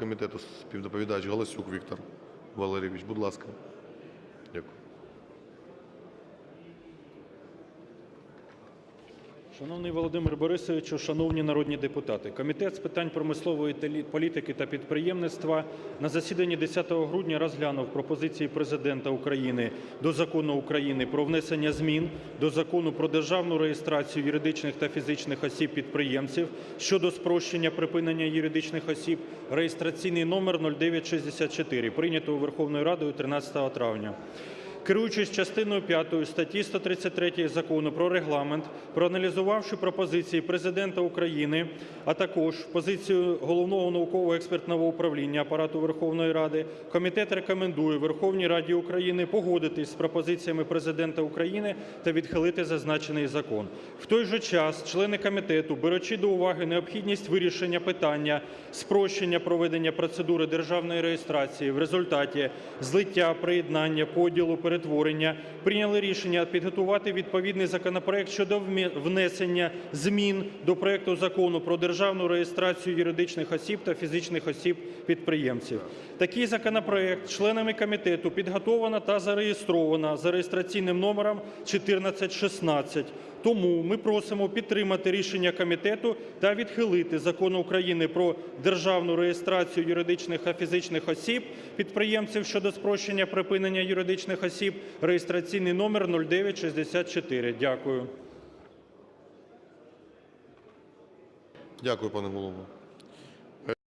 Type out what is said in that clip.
комітету співдоповідач Галасюк Віктор Валерійович. Будь ласка. Дякую. Шановний Володимир Борисовичу, шановні народні депутати, Комітет з питань промислової політики та підприємництва на засіданні 10 грудня розглянув пропозиції Президента України до Закону України про внесення змін до Закону про державну реєстрацію юридичних та фізичних осіб-підприємців щодо спрощення припинення юридичних осіб реєстраційний номер 0964, прийнятого Верховною Радою 13 травня. Керуючись частиною 5 статті 133 Закону про Регламент, проаналізувавши пропозиції Президента України, а також позицію Головного науково-експертного управління Апарату Верховної Ради, комітет рекомендує Верховній Раді України погодитись з пропозиціями Президента України та відхилити зазначений закон. В той же час члени комітету, беручи до уваги необхідність вирішення питання спрощення проведення процедури державної реєстрації в результаті злиття, приєднання, поділу, перетворення, прийняли рішення підготувати відповідний законопроект щодо внесення змін до проекту Закону про державну реєстрацію юридичних осіб та фізичних осіб-підприємців. Такий законопроект членами комітету підготовлено та зареєстровано за реєстраційним номером 1416. Тому ми просимо підтримати рішення комітету та відхилити Закон України про державну реєстрацію юридичних та фізичних осіб підприємців щодо спрощення припинення юридичних осіб реєстраційний номер 0964. Дякую. Дякую, пане голово.